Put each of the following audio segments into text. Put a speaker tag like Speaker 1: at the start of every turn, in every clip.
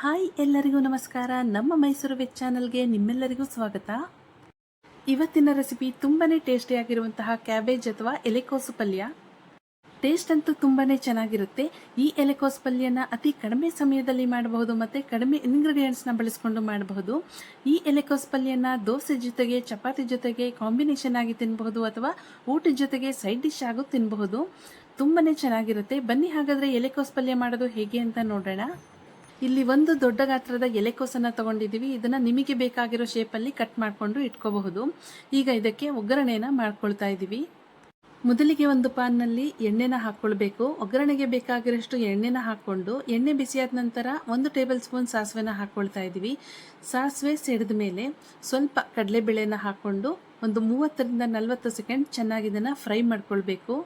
Speaker 1: Hi ಎಲ್ಲರಿಗೂ ನಮಸ್ಕಾರ. ನಮ್ಮ ಮೈಸೂರು ವೆಜ್ ಚಾನಲ್ಗೆ ನಿಮ್ಮೆಲ್ಲರಿಗೂ ಸ್ವಾಗತ. ಇವತ್ತಿನ ರೆಸಿಪಿ ತುಂಬಾನೇ ಟೇಸ್ಟಿಯಾಗಿರುವಂತಹ ಕ್ಯಾಬೇಜ್ ಅಥವಾ ಎಲೆಕೋಸು ಪಲ್ಯ. ಟೇಸ್ಟ್ ಅಂತೂ ತುಂಬಾನೇ ಚೆನ್ನಾಗಿರುತ್ತೆ. ಈ ಎಲೆಕೋಸು ಪಲ್ಯನ ಅತಿ ಕಡಿಮೆ ಸಮಯದಲ್ಲಿ ಮಾಡಬಹುದು ಮತ್ತೆ ಕಡಿಮೆ ಇಂಗ್ರೀಡಿಯೆಂಟ್ಸ್ನ ಬಳಸ್ಕೊಂಡು ಮಾಡಬಹುದು. ಈ ಎಲೆಕೋಸು ಪಲ್ಯನ ದೋಸೆ ಜೊತೆಗೆ, ಚಪಾತಿ ಜೊತೆಗೆ ಕಾಂಬಿನೇಷನ್ ಆಗಿ ತಿನ್ನಬಹುದು ಅಥವಾ ಊಟದ ಜೊತೆಗೆ ಸೈಡ್ ಡಿಶ್ ಆಗು ತಿನ್ನಬಹುದು ತುಂಬಾನೇ ಚೆನ್ನಾಗಿರುತ್ತೆ. ಬನ್ನಿ ಹಾಗಾದ್ರೆ ಎಲೆಕೋಸು ಪಲ್ಯ ಮಾಡೋದು ಹೇಗೆ ಅಂತ ನೋಡೋಣ. ಇಲ್ಲಿ ಒಂದು ದೊಡ್ಡ ಗಾತ್ರದ ಎಲೆಕೋಸನ್ನ ತಗೊಂಡಿದ್ದೀವಿ. ಇದನ್ನ ನಿಮಗೆ ಬೇಕಾಗಿರೋ ಶೇಪಲ್ಲಿ ಕಟ್ ಮಾಡಿಕೊಂಡು ಇಟ್ಕೋಬಹುದು. ಈಗ ಇದಕ್ಕೆ ಒಗ್ಗರಣೆನ ಮಾಡ್ಕೊಳ್ತಾ ಇದ್ದೀವಿ ಮೊದಲಿಗೆ ಒಂದು ಪಾನ್ನಲ್ಲಿ ಎಣ್ಣೆನ ಹಾಕ್ಕೊಳ್ಬೇಕು ಒಗ್ಗರಣೆಗೆ ಬೇಕಾಗಿರೋಷ್ಟು ಎಣ್ಣೆನ ಹಾಕ್ಕೊಂಡು ಎಣ್ಣೆ ಬಿಸಿಯಾದ ನಂತರ ಒಂದು ಟೇಬಲ್ ಸ್ಪೂನ್ ಸಾಸಿವೆನ ಹಾಕ್ಕೊಳ್ತಾ ಇದ್ದೀವಿ ಸಾಸಿವೆ ಸಿಡಿದ ಮೇಲೆ ಸ್ವಲ್ಪ ಕಡಲೆಬೇಳೆನ ಹಾಕ್ಕೊಂಡು ಒಂದು ಮೂವತ್ತರಿಂದ ನಲವತ್ತು ಸೆಕೆಂಡ್ ಚೆನ್ನಾಗಿ ಇದನ್ನು ಫ್ರೈ ಮಾಡ್ಕೊಳ್ಬೇಕು.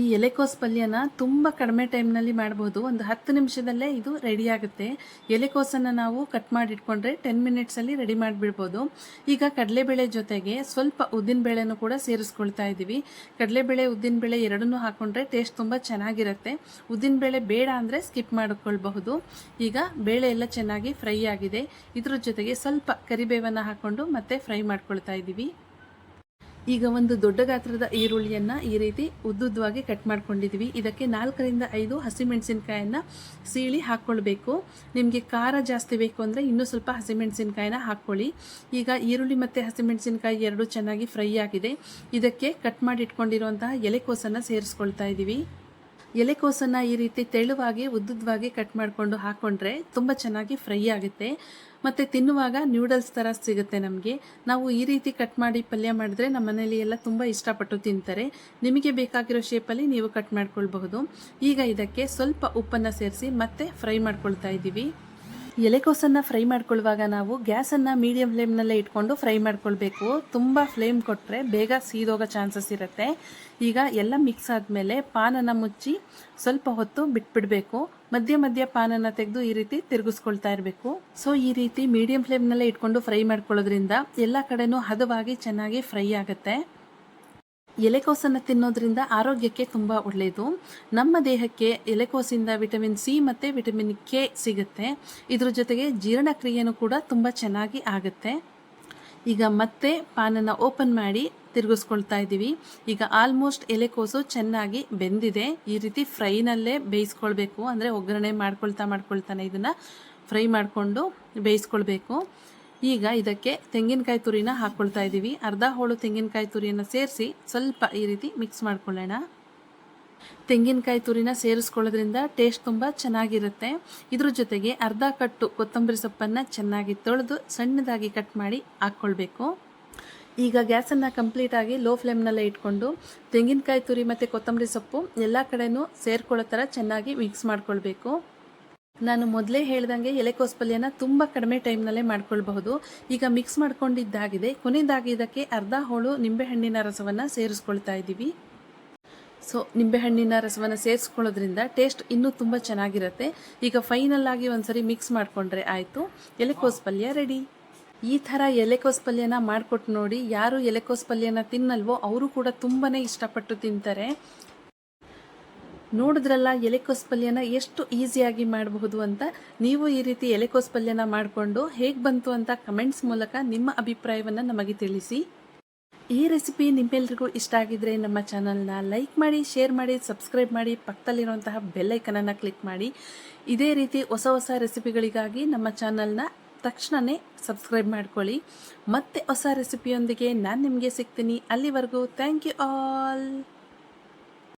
Speaker 1: ಈ ಎಲೆಕೋಸ್ ಪಲ್ಯನ ತುಂಬ ಕಡಿಮೆ ಟೈಮ್ನಲ್ಲಿ ಮಾಡ್ಬೋದು. ಒಂದು ಹತ್ತು ನಿಮಿಷದಲ್ಲೇ ಇದು ರೆಡಿ ಆಗುತ್ತೆ. ಎಲೆಕೋಸನ್ನು ನಾವು ಕಟ್ ಮಾಡಿಟ್ಕೊಂಡ್ರೆ ಟೆನ್ ಮಿನಿಟ್ಸಲ್ಲಿ ರೆಡಿ ಮಾಡಿಬಿಡ್ಬೋದು. ಈಗ ಕಡಲೆಬೇಳೆ ಜೊತೆಗೆ ಸ್ವಲ್ಪ ಉದ್ದಿನಬೇಳೆನೂ ಕೂಡ ಸೇರಿಸ್ಕೊಳ್ತಾ ಇದ್ದೀವಿ. ಕಡಲೆಬೇಳೆ ಉದ್ದಿನಬೇಳೆ ಎರಡನ್ನೂ ಹಾಕ್ಕೊಂಡ್ರೆ ಟೇಸ್ಟ್ ತುಂಬ ಚೆನ್ನಾಗಿರುತ್ತೆ. ಉದ್ದಿನಬೇಳೆ ಬೇಡ ಅಂದರೆ ಸ್ಕಿಪ್ ಮಾಡಿಕೊಳ್ಬಹುದು. ಈಗ ಬೇಳೆ ಎಲ್ಲ ಚೆನ್ನಾಗಿ ಫ್ರೈ ಆಗಿದೆ. ಇದ್ರ ಜೊತೆಗೆ ಸ್ವಲ್ಪ ಕರಿಬೇವನ್ನು ಹಾಕ್ಕೊಂಡು ಮತ್ತೆ ಫ್ರೈ ಮಾಡ್ಕೊಳ್ತಾ ಇದ್ದೀವಿ. ಈಗ ಒಂದು ದೊಡ್ಡ ಗಾತ್ರದ ಈರುಳ್ಳಿಯನ್ನು ಈ ರೀತಿ ಉದ್ದುದ್ದವಾಗಿ ಕಟ್ ಮಾಡ್ಕೊಂಡಿದ್ದೀವಿ ಇದಕ್ಕೆ ನಾಲ್ಕರಿಂದ ಐದು ಹಸಿಮೆಣಸಿನ್ಕಾಯನ್ನು ಸೀಳಿ ಹಾಕ್ಕೊಳ್ಬೇಕು ನಿಮಗೆ ಖಾರ ಜಾಸ್ತಿ ಬೇಕು ಅಂದರೆ ಇನ್ನೂ ಸ್ವಲ್ಪ ಹಸಿಮೆಣಸಿನ್ಕಾಯಿನ ಹಾಕ್ಕೊಳ್ಳಿ ಈಗ ಈರುಳ್ಳಿ ಮತ್ತು ಹಸಿಮೆಣಸಿನ್ಕಾಯಿ ಎರಡು ಚೆನ್ನಾಗಿ ಫ್ರೈ ಆಗಿದೆ. ಇದಕ್ಕೆ ಕಟ್ ಮಾಡಿ ಇಟ್ಕೊಂಡಿರುವಂತಹ ಎಲೆಕೋಸನ್ನು ಸೇರಿಸ್ಕೊಳ್ತಾ ಇದ್ದೀವಿ ಎಲೆಕೋಸನ್ನು ಈ ರೀತಿ ತೆಳುವಾಗಿ, ಉದ್ದುದ್ವಾಗಿ ಕಟ್ ಮಾಡಿಕೊಂಡು ಹಾಕ್ಕೊಂಡ್ರೆ ತುಂಬ ಚೆನ್ನಾಗಿ ಫ್ರೈ ಆಗುತ್ತೆ. ಮತ್ತು ತಿನ್ನುವಾಗ ನ್ಯೂಡಲ್ಸ್ ಥರ ಸಿಗುತ್ತೆ ನಮಗೆ. ನಾವು ಈ ರೀತಿ ಕಟ್ ಮಾಡಿ ಪಲ್ಯ ಮಾಡಿದ್ರೆ ನಮ್ಮ ಮನೆಯಲ್ಲಿ ಎಲ್ಲ ತುಂಬ ಇಷ್ಟಪಟ್ಟು ತಿಂತಾರೆ. ನಿಮಗೆ ಬೇಕಾಗಿರೋ ಶೇಪಲ್ಲಿ ನೀವು ಕಟ್ ಮಾಡ್ಕೊಳ್ಬಹುದು. ಈಗ ಇದಕ್ಕೆ ಸ್ವಲ್ಪ ಉಪ್ಪನ್ನು ಸೇರಿಸಿ ಮತ್ತೆ ಫ್ರೈ ಮಾಡ್ಕೊಳ್ತಾ ಇದ್ದೀವಿ. ಎಲೆಕೋಸನ್ನು ಫ್ರೈ ಮಾಡ್ಕೊಳ್ಳುವಾಗ ನಾವು ಗ್ಯಾಸನ್ನು ಮೀಡಿಯಂ ಫ್ಲೇಮ್ನಲ್ಲೇ ಇಟ್ಕೊಂಡು ಫ್ರೈ ಮಾಡ್ಕೊಳ್ಬೇಕು. ತುಂಬ ಫ್ಲೇಮ್ ಕೊಟ್ಟರೆ ಬೇಗ ಸೀದೋಗೋ ಚಾನ್ಸಸ್ ಇರುತ್ತೆ. ಈಗ ಎಲ್ಲ ಮಿಕ್ಸ್ ಆದಮೇಲೆ ಪಾನನ್ನು ಮುಚ್ಚಿ ಸ್ವಲ್ಪ ಹೊತ್ತು ಬಿಟ್ಬಿಡಬೇಕು. ಮಧ್ಯ ಮಧ್ಯ ಪಾನನ್ನು ತೆಗೆದು ಈ ರೀತಿ ತಿರುಗಿಸ್ಕೊಳ್ತಾ ಇರಬೇಕು. ಸೊ ಈ ರೀತಿ ಮೀಡಿಯಂ ಫ್ಲೇಮ್ನಲ್ಲೇ ಇಟ್ಕೊಂಡು ಫ್ರೈ ಮಾಡ್ಕೊಳ್ಳೋದ್ರಿಂದ ಎಲ್ಲ ಕಡೆನೂ ಹದವಾಗಿ ಚೆನ್ನಾಗಿ ಫ್ರೈ ಆಗುತ್ತೆ. ಎಲೆಕೋಸನ್ನು ತಿನ್ನೋದ್ರಿಂದ ಆರೋಗ್ಯಕ್ಕೆ ತುಂಬ ಒಳ್ಳೆಯದು ನಮ್ಮ ದೇಹಕ್ಕೆ ಎಲೆಕೋಸಿಂದ ವಿಟಮಿನ್ ಸಿ ಮತ್ತು ವಿಟಮಿನ್ ಕೆ ಸಿಗುತ್ತೆ. ಇದ್ರ ಜೊತೆಗೆ ಜೀರ್ಣಕ್ರಿಯೆನೂ ಕೂಡ ತುಂಬ ಚೆನ್ನಾಗಿ ಆಗುತ್ತೆ. ಈಗ ಮತ್ತೆ ಪಾನನ್ನು ಓಪನ್ ಮಾಡಿ ತಿರುಗಿಸ್ಕೊಳ್ತಾ ಇದ್ದೀವಿ. ಈಗ ಆಲ್ಮೋಸ್ಟ್ ಎಲೆಕೋಸು ಚೆನ್ನಾಗಿ ಬೆಂದಿದೆ. ಈ ರೀತಿ ಫ್ರೈನಲ್ಲೇ ಬೇಯಿಸ್ಕೊಳ್ಬೇಕು. ಅಂದರೆ ಒಗ್ಗರಣೆ ಮಾಡ್ಕೊಳ್ತಾ ಮಾಡ್ಕೊಳ್ತಾನೆ ಇದನ್ನು ಫ್ರೈ ಮಾಡಿಕೊಂಡು ಬೇಯಿಸ್ಕೊಳ್ಬೇಕು. ಈಗ ಇದಕ್ಕೆ ತೆಂಗಿನಕಾಯಿ ತುರಿನ ಹಾಕ್ಕೊಳ್ತಾ ಇದ್ದೀವಿ. ಅರ್ಧ ಹೋಳು ತೆಂಗಿನಕಾಯಿ ತುರಿಯನ್ನು ಸೇರಿಸಿ ಸ್ವಲ್ಪ ಈ ರೀತಿ ಮಿಕ್ಸ್ ಮಾಡ್ಕೊಳ್ಳೋಣ. ತೆಂಗಿನಕಾಯಿ ತುರಿನ ಸೇರಿಸ್ಕೊಳ್ಳೋದ್ರಿಂದ ಟೇಸ್ಟ್ ತುಂಬ ಚೆನ್ನಾಗಿರುತ್ತೆ. ಇದ್ರ ಜೊತೆಗೆ ಅರ್ಧ ಕಟ್ಟು ಕೊತ್ತಂಬರಿ ಸೊಪ್ಪನ್ನು ಚೆನ್ನಾಗಿ ತೊಳೆದು ಸಣ್ಣದಾಗಿ ಕಟ್ ಮಾಡಿ ಹಾಕ್ಕೊಳ್ಬೇಕು. ಈಗ ಗ್ಯಾಸನ್ನು ಕಂಪ್ಲೀಟಾಗಿ ಲೋ ಫ್ಲೇಮ್ನಲ್ಲೇ ಇಟ್ಕೊಂಡು ತೆಂಗಿನಕಾಯಿ ತುರಿ ಮತ್ತು ಕೊತ್ತಂಬರಿ ಸೊಪ್ಪು ಎಲ್ಲ ಕಡೆನೂ ಸೇರ್ಕೊಳ್ಳೋ ಥರ ಚೆನ್ನಾಗಿ ಮಿಕ್ಸ್ ಮಾಡ್ಕೊಳ್ಬೇಕು. ನಾನು ಮೊದಲೇ ಹೇಳ್ದಂಗೆ ಎಲೆಕೋಸ್ ಪಲ್ಯನ ತುಂಬ ಕಡಿಮೆ ಟೈಮ್ನಲ್ಲೇ ಮಾಡ್ಕೊಳ್ಬಹುದು. ಈಗ ಮಿಕ್ಸ್ ಮಾಡ್ಕೊಂಡಿದ್ದಾಗಿದೆ. ಕೊನೆಯದಾಗಿ ಇದಕ್ಕೆ ಅರ್ಧ ಹೋಳು ನಿಂಬೆಹಣ್ಣಿನ ರಸವನ್ನು ಸೇರಿಸ್ಕೊಳ್ತಾ ಇದ್ದೀವಿ. ಸೊ ನಿಂಬೆಹಣ್ಣಿನ ರಸವನ್ನು ಸೇರಿಸ್ಕೊಳ್ಳೋದ್ರಿಂದ ಟೇಸ್ಟ್ ಇನ್ನೂ ತುಂಬ ಚೆನ್ನಾಗಿರುತ್ತೆ. ಈಗ ಫೈನಲ್ ಆಗಿ ಒಂದ್ಸರಿ ಮಿಕ್ಸ್ ಮಾಡಿಕೊಂಡ್ರೆ ಆಯಿತು. ಎಲೆಕೋಸ್ ಪಲ್ಯ ರೆಡಿ ಈ ಥರ ಎಲೆಕೋಸ್ ಪಲ್ಯನ ಮಾಡಿಕೊಟ್ಟು ನೋಡಿ ಯಾರು ಎಲೆಕೋಸ್ ಪಲ್ಯನ ತಿನ್ನಲ್ವೋ, ಅವರು ಕೂಡ ತುಂಬಾ ಇಷ್ಟಪಟ್ಟು ತಿಂತಾರೆ. ನೋಡಿದ್ರಲ್ಲ ಎಲೆಕೋಸ್ ಪಲ್ಯನ ಎಷ್ಟು ಈಸಿಯಾಗಿ ಮಾಡಬಹುದು ಅಂತ? ನೀವು ಈ ರೀತಿ ಎಲೆಕೋಸ್ ಪಲ್ಯನ ಮಾಡಿಕೊಂಡು ಹೇಗೆ ಬಂತು ಅಂತ ಕಮೆಂಟ್ಸ್ ಮೂಲಕ ನಿಮ್ಮ ಅಭಿಪ್ರಾಯವನ್ನು ನಮಗೆ ತಿಳಿಸಿ. ಈ ರೆಸಿಪಿ ನಿಮ್ಮೆಲ್ರಿಗೂ ಇಷ್ಟ ಆಗಿದ್ರೆ ನಮ್ಮ ಚಾನಲ್ನ ಲೈಕ್ ಮಾಡಿ, ಶೇರ್ ಮಾಡಿ, ಸಬ್ಸ್ಕ್ರೈಬ್ ಮಾಡಿ, ಪಕ್ಕದಲ್ಲಿರುವಂತಹ ಬೆಲ್ಲೈಕನನ್ನು ಕ್ಲಿಕ್ ಮಾಡಿ. ಇದೇ ರೀತಿ ಹೊಸ ಹೊಸ ರೆಸಿಪಿಗಳಿಗಾಗಿ ನಮ್ಮ ಚಾನಲ್ನ ತಕ್ಷಣವೇ ಸಬ್ಸ್ಕ್ರೈಬ್ ಮಾಡ್ಕೊಳ್ಳಿ. ಮತ್ತೆ ಹೊಸ ರೆಸಿಪಿಯೊಂದಿಗೆ ನಾನು ನಿಮಗೆ ಸಿಗ್ತೀನಿ. ಅಲ್ಲಿವರೆಗೂ ಥ್ಯಾಂಕ್ ಯು ಆಲ್